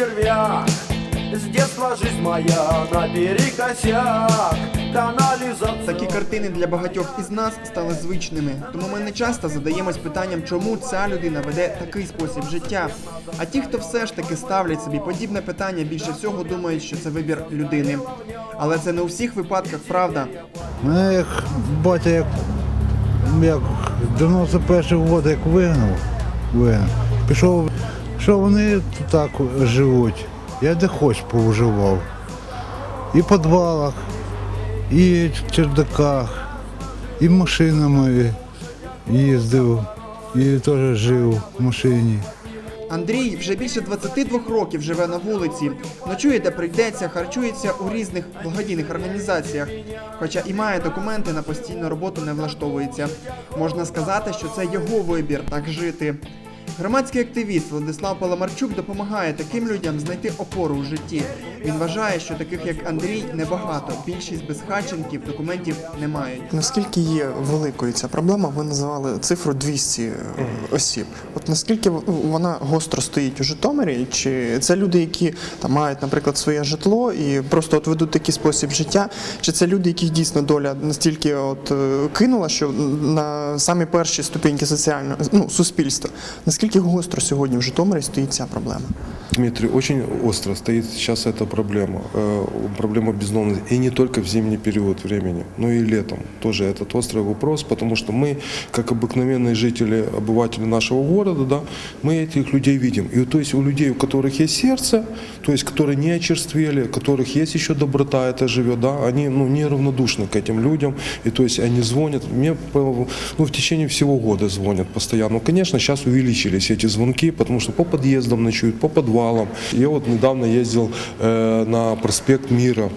червяк С детства жизнь моя наперекосяк Канализация Такі картини для багатьох із нас стали звичними, тому ми не часто задаємось питанням, чому ця людина веде такий спосіб життя. А ті, хто все ж таки ставлять собі подібне питання, більше всього думають, що це вибір людини. Але це не у всіх випадках правда. Мене як батя як, як 91 год як вигнав, вигнав, пішов, що вони так живуть. Я де хоч повживав. І в підвалах, і в чердаках, і машинами їздив, і теж жив в машині. Андрій вже більше 22 років живе на вулиці. Ночує, де прийдеться, харчується у різних благодійних організаціях. Хоча і має документи на постійну роботу не влаштовується. Можна сказати, що це його вибір так жити. Громадський активіст Владислав Паламарчук допомагає таким людям знайти опору у житті. Він вважає, що таких як Андрій небагато. Більшість безхатченків документів не мають. Наскільки є великою ця проблема, ви називали цифру 200 е, осіб. От наскільки вона гостро стоїть у Житомирі, чи це люди, які там мають, наприклад, своє житло і просто от ведуть такий спосіб життя, чи це люди, яких дійсно доля настільки от е, кинула, що на самі перші ступеньки соціального ну, суспільства, наскільки гостро сьогодні в Житомирі стоїть ця проблема? Дмитрий, очень остро стоит сейчас эта проблема, э, проблема бездомности. И не только в зимний период времени, но и летом. Тоже этот острый вопрос, потому что мы, как обыкновенные жители, обыватели нашего города, да, мы этих людей видим. И то есть у людей, у которых есть сердце, то есть которые не очерствели, у которых есть еще доброта, это живет, да, они ну, неравнодушны к этим людям. И то есть они звонят, мне по- ну, в течение всего года звонят постоянно. Ну, конечно, сейчас увеличились эти звонки, потому что по подъездам ночуют, по подвалам. Я вот недавно ездил э, на проспект Мира.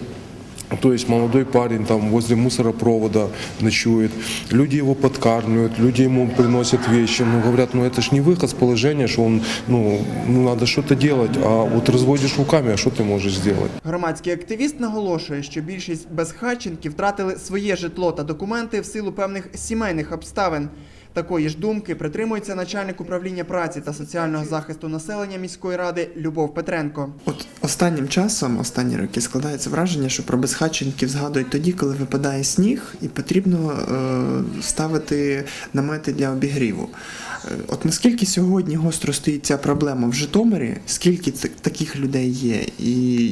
То есть молодой парень там возле мусоропровода ночует, люди его подкармливают, люди ему приносят вещи, ну говорят, ну это ж не выход с положения, что он, ну, ну надо что-то делать, а вот разводишь руками, а что ты можешь сделать? Громадський активіст наголошує, що більшість безхатченків втратили своє житло та документи в силу певних сімейних обставин. Такої ж думки притримується начальник управління праці та соціального захисту населення міської ради Любов Петренко. От останнім часом, останні роки, складається враження, що про безхатченків згадують тоді, коли випадає сніг, і потрібно е, ставити намети для обігріву. Е, От наскільки сьогодні гостро стоїть ця проблема в Житомирі, скільки таких людей є, і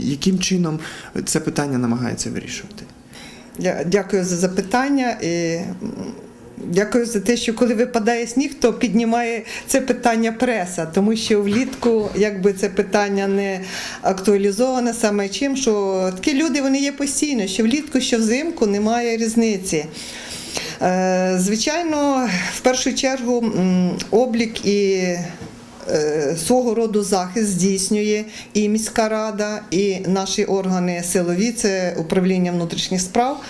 яким чином це питання намагається вирішувати? Дя- Дякую за запитання. І дякую за те, що коли випадає сніг, то піднімає це питання преса, тому що влітку якби це питання не актуалізоване саме чим, що такі люди вони є постійно, що влітку, що взимку немає різниці. Е, Звичайно, в першу чергу облік і е, свого роду захист здійснює і міська рада, і наші органи силові, це управління внутрішніх справ.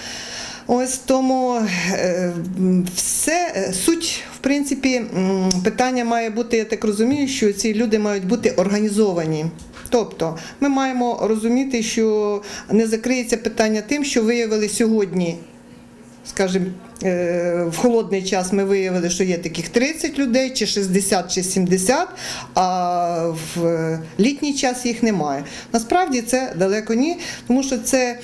Ось тому е, все е, суть, в принципі, питання має бути, я так розумію, що ці люди мають бути організовані. Тобто ми маємо розуміти, що не закриється питання тим, що виявили сьогодні скажімо, е, в холодний час ми виявили, що є таких 30 людей, чи 60, чи 70, а в літній час їх немає. Насправді це далеко ні, тому що це.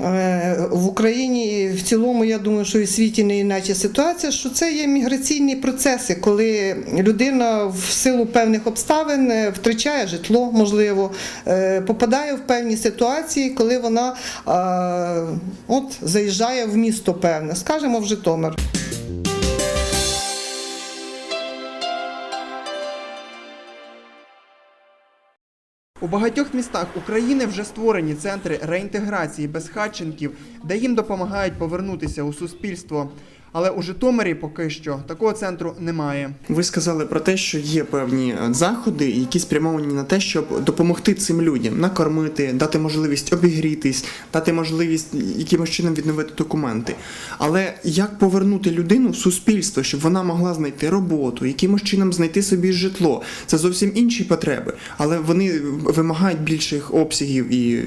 Е, В Україні в цілому, я думаю, що і світі не іначе ситуація, що це є міграційні процеси, коли людина в силу певних обставин е, втрачає житло, можливо, е, попадає в певні ситуації, коли вона от заїжджає в місто певне, скажімо, в Житомир. У багатьох містах України вже створені центри реінтеграції безхатченків, де їм допомагають повернутися у суспільство. Але у Житомирі поки що такого центру немає. Ви сказали про те, що є певні е, заходи, які спрямовані на те, щоб допомогти цим людям накормити, дати можливість обігрітись, дати можливість якимось чином відновити документи. Але як повернути людину в суспільство, щоб вона могла знайти роботу, якимось чином знайти собі житло? Це зовсім інші потреби, але вони вимагають більших обсягів і е,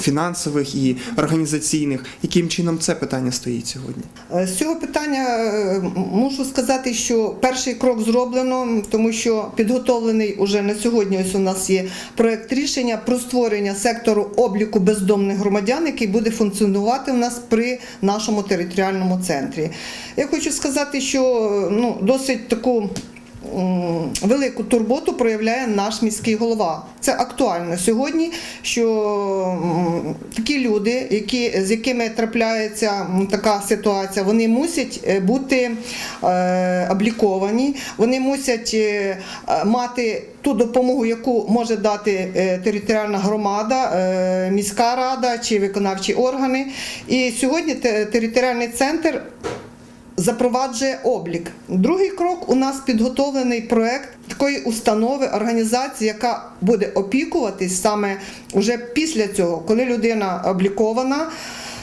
фінансових, і організаційних. Яким чином це питання стоїть сьогодні? Е, З цього питання питання е, мушу сказати, що перший крок зроблено, тому що підготовлений уже на сьогодні. Ось у нас є проект рішення про створення сектору обліку бездомних громадян, який буде функціонувати у нас при нашому територіальному центрі. Я хочу сказати, що ну досить таку. Велику турботу проявляє наш міський голова. Це актуально сьогодні, що такі люди, які, з якими трапляється така ситуація, вони мусять е, бути е, обліковані, вони мусять е, мати ту допомогу, яку може дати територіальна громада, міська рада чи виконавчі органи. І сьогодні те- територіальний центр запроваджує облік. Другий крок у нас підготовлений проект такої установи, організації, яка буде опікуватись саме вже після цього, коли людина облікована,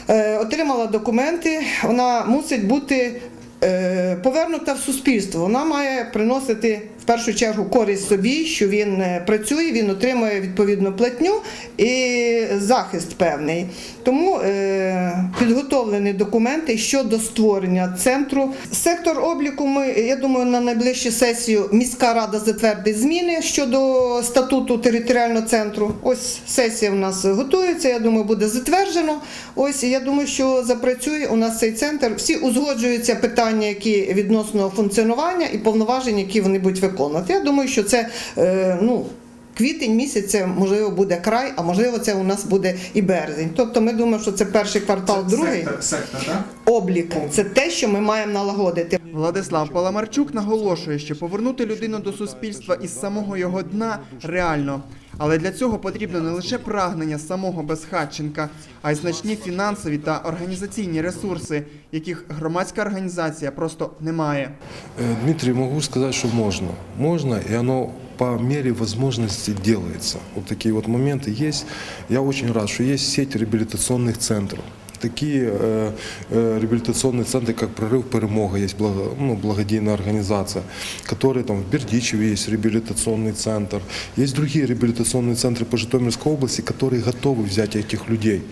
е, отримала документи, вона мусить бути. е, Повернута в суспільство, вона має приносити в першу чергу користь собі, що він е, працює, він отримує відповідну платню і захист певний. Тому е, підготовлені документи щодо створення центру. Сектор обліку. Ми я думаю, на найближчу сесію міська рада затвердить зміни щодо статуту територіального центру. Ось сесія в нас готується. Я думаю, буде затверджено. Ось я думаю, що запрацює у нас цей центр. Всі узгоджуються питання, які відносно функціонування і повноважень, які вони будуть виконувати. Я думаю, що це е, ну. Квітень місяць це можливо буде край, а можливо це у нас буде і березень. Тобто ми думаємо, що це перший квартал, другий Сектор, сектор, так? облік. Це те, що ми маємо налагодити. Владислав Паламарчук наголошує, що повернути людину до суспільства із самого його дна реально. Але для цього потрібно не лише прагнення самого безхатченка, а й значні фінансові та організаційні ресурси, яких громадська організація просто не має. Э, Дмитрий, могу сказать, что можно. Можно, и оно по мере возможности делается. Вот такие вот моменты есть. Я очень рад, что есть сеть реабилитационных центров. Такие э, э, реабилитационные центры, как «Прорыв Перемога», есть благо, ну, благодійная организация, которые там в Бердичеве есть реабилитационный центр. Есть другие реабилитационные центры по Житомирской области, которые готовы взять этих людей.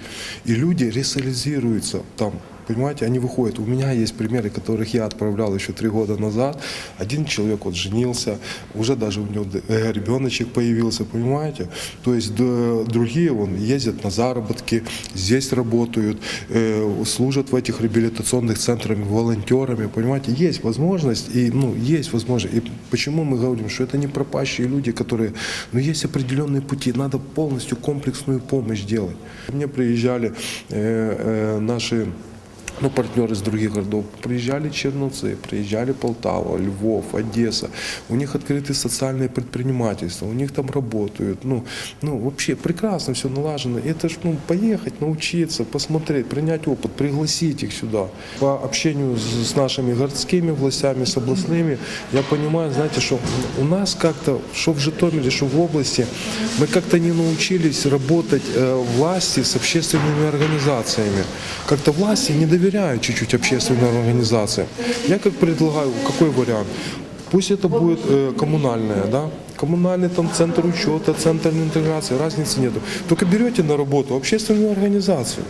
И люди ресоциализируются там. Понимаете, они выходят. У меня есть примеры, которых я отправлял еще три года назад. Один человек вот женился, уже даже у него э, ребеночек появился, понимаете? То есть д- другие вон ездят на заработки, здесь работают, э, служат в этих реабилитационных центрах волонтерами, понимаете? Есть возможность, и ну, есть возможность. И почему мы говорим, что это не пропащие люди, которые... Но есть определенные пути, надо полностью комплексную помощь делать. Мне приезжали э, э, наши ну, партнеры из других городов. Приезжали Черновцы, приезжали Полтава, Львов, Одесса. У них открыты социальные предпринимательства, у них там работают. Ну, ну вообще прекрасно все налажено. Это ж, ну, поехать, научиться, посмотреть, принять опыт, пригласить их сюда. По общению с, с нашими городскими властями, с областными, я понимаю, знаете, что у нас как-то, что в Житомире, что в области, мы как-то не научились работать э, власти с общественными организациями. Как-то власти не доверяют чуть-чуть общественным организациям. Я как предлагаю, какой вариант? Пусть это будет э, коммунальное, да? Коммунальный там центр учета, центр интеграции, разницы нету. Только берете на работу общественную организацию.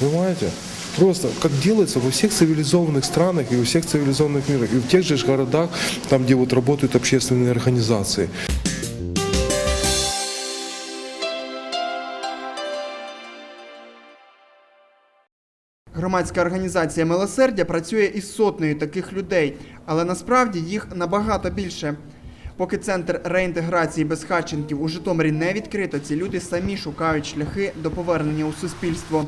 Понимаете? Просто как делается во всех цивилизованных странах и во всех цивилизованных мирах, и в тех же ж городах, там, где вот работают общественные организации. Громадська організація Милосердя працює із сотнею таких людей, але насправді їх набагато більше. Поки центр реінтеграції безхатченків у Житомирі не відкрито, ці люди самі шукають шляхи до повернення у суспільство.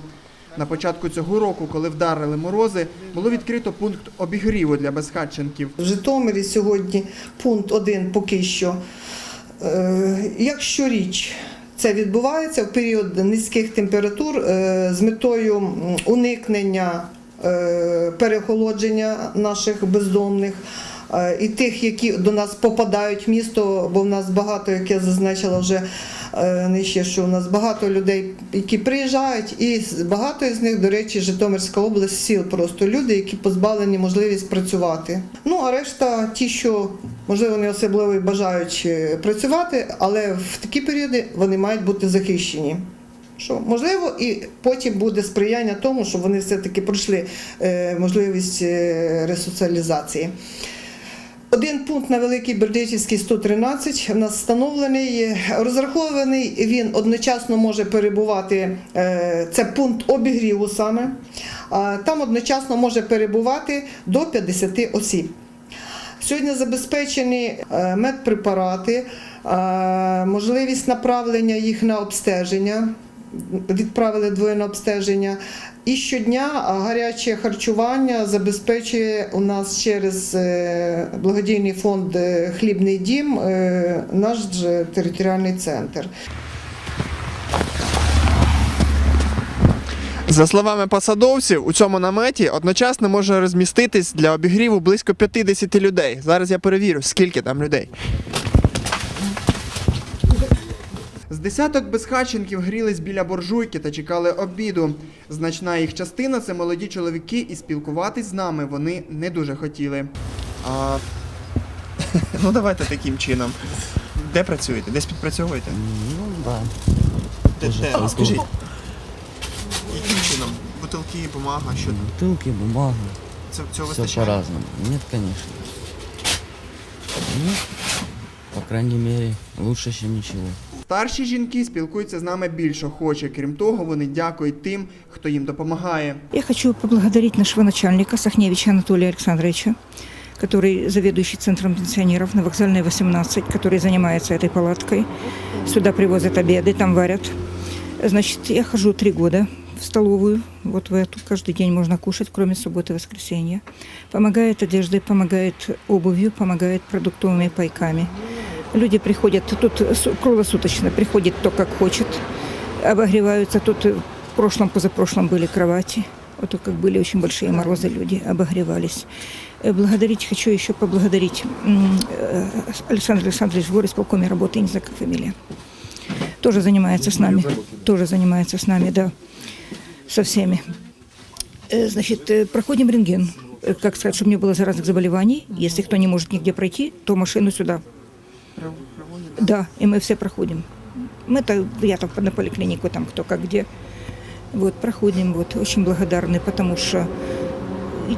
На початку цього року, коли вдарили морози, було відкрито пункт обігріву для безхатченків. В Житомирі сьогодні пункт один поки що. Е, Як щоріч це відбувається в період низьких температур е, з метою уникнення перехолодження переохолодження наших бездомних. Е, І тих, які до нас попадають в місто, бо в нас багато, як я зазначила вже е, нижче, що у нас багато людей, які приїжджають, і багато з них, до речі, Житомирська область сіл просто люди, які позбавлені можливість працювати. Ну а решта, ті, що можливо не особливо і бажають е, працювати, але в такі періоди вони мають бути захищені. Що можливо, і потім буде сприяння тому, щоб вони все-таки пройшли е, можливість ресоціалізації. Один пункт на Великій Бердичівській 113 у нас встановлений. Розрахований він одночасно може перебувати. е, Це пункт обігріву саме. Там одночасно може перебувати до 50 осіб. Сьогодні забезпечені е, медпрепарати, е, можливість направлення їх на обстеження. Відправили двоє обстеження. І щодня гаряче харчування забезпечує у нас через е, благодійний фонд е, Хлібний дім е, наш територіальний центр. За словами посадовців, у цьому наметі одночасно може розміститись для обігріву близько 50 людей. Зараз я перевірю, скільки там людей. З десяток безхатченків грілись біля буржуйки та чекали обіду. Значна їх частина це молоді чоловіки, і спілкуватись з нами вони не дуже хотіли. А... Ну давайте таким чином. Де працюєте? Десь підпрацьовуєте? Ну да. Де, де? Скажіть. Яким чином? Бутилки, бумага, що там? Бутылки, бумага, Це, цього все вистачає? по-разному. Нет, конечно. Ну, по крайней мере, лучше, чем ничего. Старші жінки спілкуються з нами більш охоче. Крім того, вони дякують тим, хто їм допомагає. Я хочу поблагодарить нашего начальника Сахневича Анатолия Александровича, который заведующий центром пенсионеров на вокзальной 18, который занимается этой палаткой. Сюда привозят обеды, там варят. Значит, я хожу три года в столовую, вот в эту. Каждый день можно кушать, кроме субботы и воскресенья. Помогает одеждой, помогает обувью, помогает продуктовыми пайками. Люди приходят, тут су- круглосуточно, приходит кто как хочет, обогреваются. Тут в прошлом, позапрошлом были кровати. Вот как были очень большие морозы, люди обогревались. Э, Благодарить хочу еще поблагодарить э, Александр Александрович в горисполкоме работает, не знаю, как фамилия. Тоже занимается с нами. Тоже занимается с нами, да. Со всеми. Э, Значит, проходим рентген. Как сказать, чтобы не было заразных заболеваний. Если кто не может нигде пройти, то машину сюда. Да, и мы все проходим. Мы-то, я там на поликлинику, там кто как где. Вот, проходим, вот, очень благодарны, потому что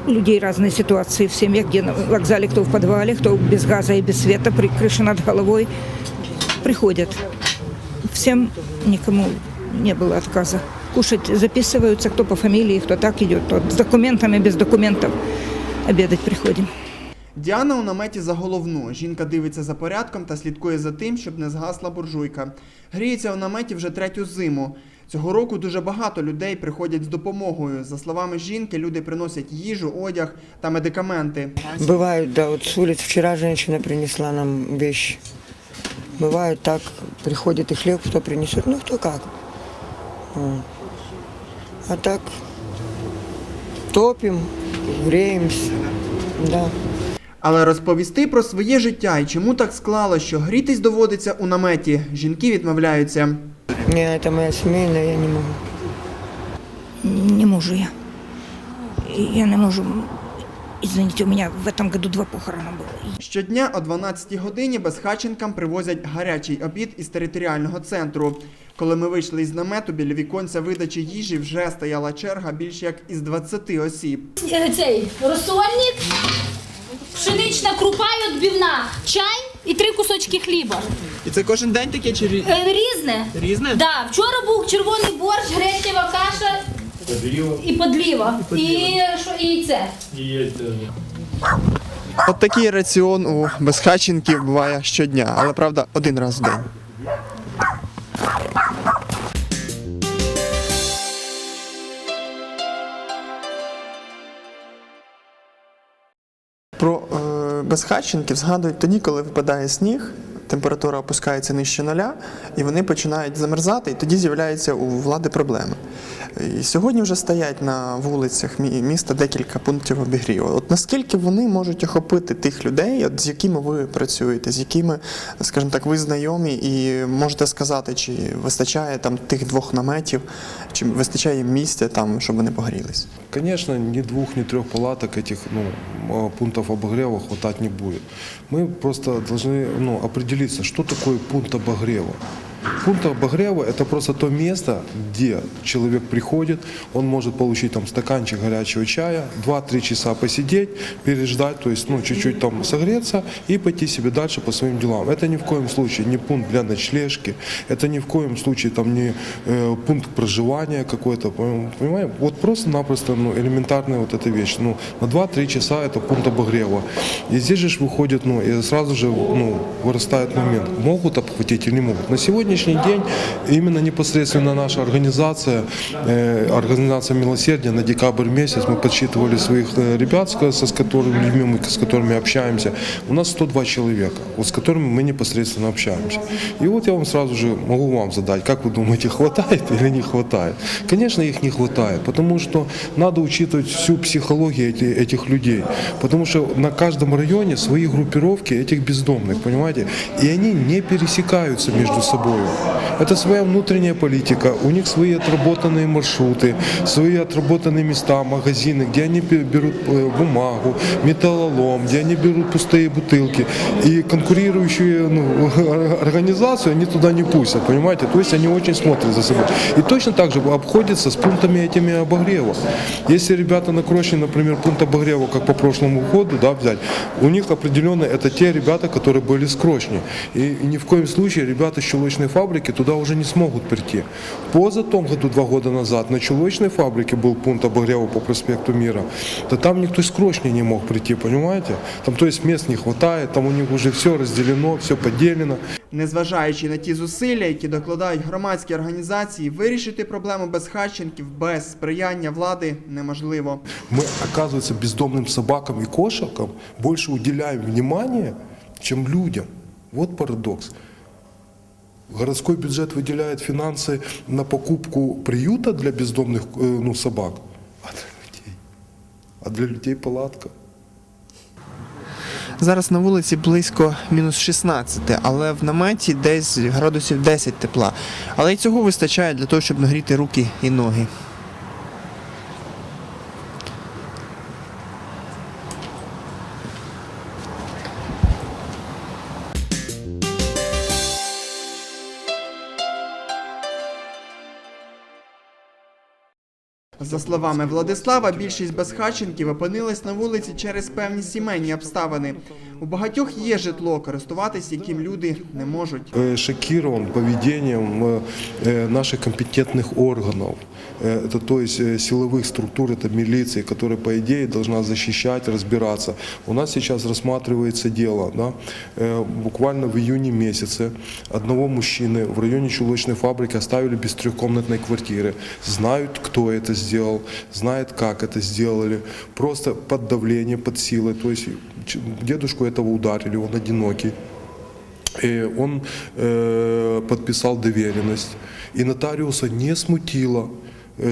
людей разные ситуации в семьях, где на вокзале, кто в подвале, кто без газа и без света, при крыше над головой. Приходят. Всем никому не было отказа. Кушать записываются, кто по фамилии, кто так идет, кто с документами, без документов. Обедать приходим. Діана у наметі за головну. Жінка дивиться за порядком та слідкує за тим, щоб не згасла буржуйка. Гріється у наметі вже третю зиму. Цього року дуже багато людей приходять з допомогою. За словами жінки, люди приносять їжу, одяг та медикаменти. Бывает, да, вот с улицы вчера женщина принесла нам вещи. Бывает так, приходит и хлеб, кто принесет, ну кто как. Вот. А так топим, греемся, да. Але розповісти про своє життя і чому так склало, що грітись доводиться у наметі, жінки відмовляються. Не, это моя семейная, я не могу. Не можу я. Я не можу. Извините, у меня в этом году два похорона было. Щодня о 12 годині безхатченкам привозять гарячий обід із територіального центру. Коли ми вийшли із намету, біля віконця видачі їжі вже стояла черга більш як із 20 осіб. Е, цей розсольник, пшенична крупа і відбивна, чай і три кусочки хліба. І це кожен день таке чи Е, Різне. різне? Да, вчора був червоний борщ, гречнева каша і подліва. І що і яйце. От такий раціон у безхатченків буває щодня, але правда один раз в день. Про е, безхатченків згадують тоді, коли випадає сніг, температура опускається нижче нуля, і вони починають замерзати, і тоді з'являються у влади проблеми. І сьогодні вже стоять на вулицях мі- міста декілька пунктів обігріву. От наскільки вони можуть охопити тих людей, от з якими ви працюєте, з якими, скажімо так, ви знайомі, і можете сказати, чи вистачає там тих двох наметів, чи вистачає їм місця там, щоб вони погрілись? Конечно, ни двух, ни трех палаток этих, ну, э, пунктов обогрева хватать не будет. Мы просто должны ну, определиться, что такое пункт обогрева. Пункт обогрева – это просто то место, где человек приходит, он может получить там стаканчик горячего чая, 2-3 часа посидеть, переждать, то есть ну, чуть-чуть там согреться и пойти себе дальше по своим делам. Это ни в коем случае не пункт для ночлежки, это ни в коем случае там не э, пункт проживания какой-то, понимаете? Вот просто-напросто ну, элементарная вот эта вещь. Ну, на 2-3 часа это пункт обогрева. И здесь же выходит, ну, и сразу же ну, вырастает момент, могут обхватить или не могут. На сегодняшний день именно непосредственно наша организация, э, организация Милосердия на декабрь месяц, мы подсчитывали своих э, ребят, с, со, с которыми, людьми, мы, с которыми общаемся, у нас 102 человека, вот с которыми мы непосредственно общаемся. И вот я вам сразу же могу вам задать, как вы думаете, хватает или не хватает? Конечно, их не хватает, потому что надо учитывать всю психологию эти- этих людей, потому что на каждом районе свои группировки этих бездомных, понимаете, и они не пересекаются между собой. Это своя внутренняя политика, у них свои отработанные маршруты, свои отработанные места, магазины, где они берут э, бумагу, металлолом, где они берут пустые бутылки. И конкурирующие ну, организацию они туда не пустят, понимаете? То есть они очень смотрят за собой. И точно так же обходятся с пунктами этими обогрева. Если ребята на Крошне, например, пункт обогрева, как по прошлому году, да, взять, у них определенно это те ребята, которые были с Крошни. И ни в коем случае ребята с чулочной фабрики туда уже не смогут прийти. Поза том году, два года назад, на чулочной фабрике был пункт обогрева по проспекту Мира. Да там никто из Крошни не мог прийти, понимаете? Там, то есть мест не хватает, там у них уже все разделено, все поделено. Незважаючи на ті зусилля, які докладають громадські організації, вирішити проблему безхатченків без сприяння влади неможливо. Мы, оказывается, бездомным собакам и кошкам больше уделяем внимания, чем людям. Вот парадокс. Городской бюджет выделяет финансы на покупку приюта для бездомных э, ну, собак, а для людей, а для людей палатка. Зараз на вулиці близько мінус 16, але в наметі десь градусів 10 тепла. Але й цього вистачає для того, щоб нагріти руки і ноги. За словами Владислава, більшість безхатченків опинились на вулиці через певні сімейні обставини. У багатьох є житло, користуватись яким люди не можуть. Э, шокирован поведением э, э, наших компетентных органов. Э, Это то есть э, силовых структур, это милиции, которая по идее должна защищать, разбираться. У нас сейчас рассматривается дело. Да? Э, Буквально в июне месяце одного мужчины в районе чулочной фабрики оставили без трехкомнатной квартиры. Знают, кто это сделал, знают, как это сделали. Просто под давлением, под силой. То есть ч- дедушку этого ударили, он одинокий. И он э, подписал доверенность. И нотариуса не смутило, э,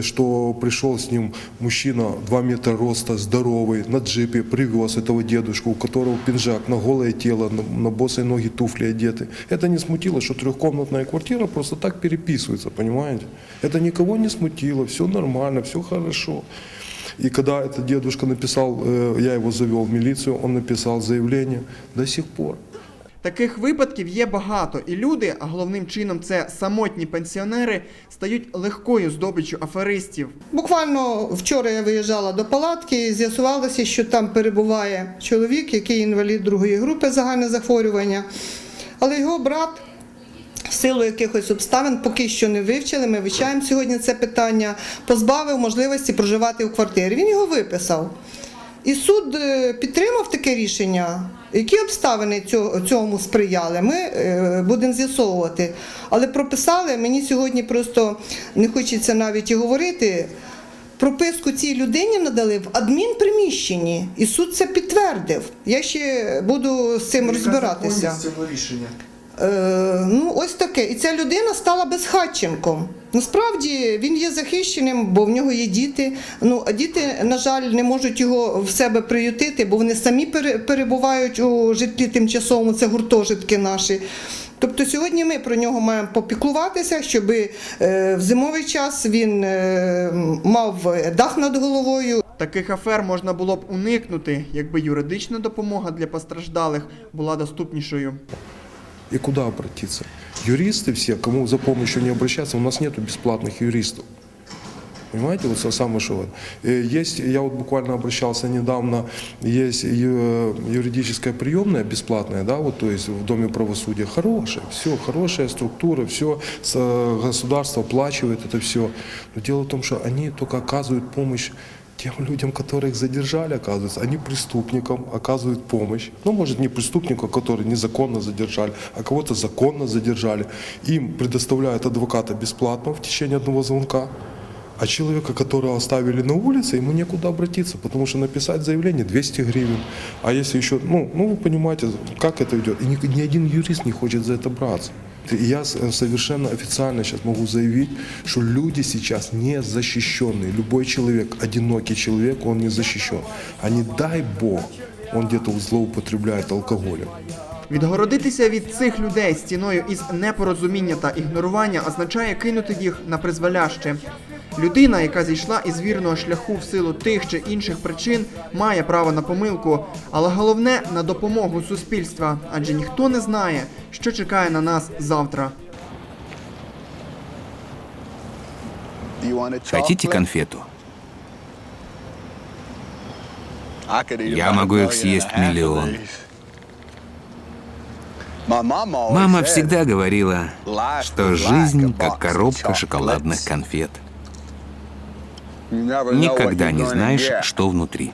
что пришел с ним мужчина 2 метра роста, здоровый, на джипе, привез этого дедушку, у которого пинжак на голое тело, на, на босые ноги туфли одеты. Это не смутило, что трехкомнатная квартира просто так переписывается, понимаете? Это никого не смутило, все нормально, все хорошо. И когда этот дедушка написал, э, я его завел в милицию, он написал заявление до сих пор. Таких випадків є багато, і люди, а головним чином це самотні пенсіонери, стають легкою здобиччю аферистів. Буквально вчора я виїжджала до палатки і з'ясувалося, що там перебуває чоловік, який інвалід другої групи загальне захворювання. Але його брат, в силу якихось обставин, поки що не вивчили, ми вивчаємо сьогодні це питання, позбавив можливості проживати в квартирі. Він його виписав. І суд е, підтримав таке рішення. Які обставини цьому сприяли, ми е, будемо з'ясовувати. Але прописали, мені сьогодні просто не хочеться навіть і говорити. Прописку цій людині надали в адмінприміщенні, і суд це підтвердив. Я ще буду з цим розбиратися. цього рішення. Е, ну, ось таке. І ця людина стала безхатченком. Насправді він є захищеним, бо в нього є діти. Ну, а діти, на жаль, не можуть його в себе приютити, бо вони самі перебувають у житлі тимчасовому, це гуртожитки наші. Тобто сьогодні ми про нього маємо попіклуватися, щоб е, в зимовий час він е, мав дах над головою. Таких афер можна було б уникнути, якби юридична допомога для постраждалих була доступнішою И куда обратиться? Юристы все, кому за помощью не обращаться, у нас нету бесплатных юристов. Понимаете, вот самое что вот. Э, Есть, я вот буквально обращался недавно, есть ю- юридическая приемная бесплатная, да, вот, то есть в Доме правосудия, хорошая, все, хорошая структура, все, государство оплачивает это все. Но дело в том, что они только оказывают помощь тем людям, которых задержали, оказывается, они преступникам оказывают помощь. Ну, может, не преступнику, который незаконно задержали, а кого-то законно задержали. Им предоставляют адвоката бесплатно в течение одного звонка. А человека, которого оставили на улице, ему некуда обратиться, потому что написать заявление 200 гривен. А если еще, ну, ну вы понимаете, как это идет. И ни, ни один юрист не хочет за это браться. Я с- совершенно официально сейчас могу заявить, что люди сейчас не защищенные. Любой человек, одинокий человек, он не защищен. А не дай Бог, он где-то злоупотребляет алкоголем. Відгородитися від цих людей стіною із непорозуміння та ігнорування означає кинути їх на призволяще. Людина, яка зійшла із вірного шляху в силу тих чи інших причин, має право на помилку, але головне на допомогу суспільства, адже ніхто не знає, що чекає на нас завтра. Хотите конфету? Я могу их съесть миллион. Мама всегда говорила, что жизнь как коробка шоколадных конфет. Никогда не знаешь, что внутри.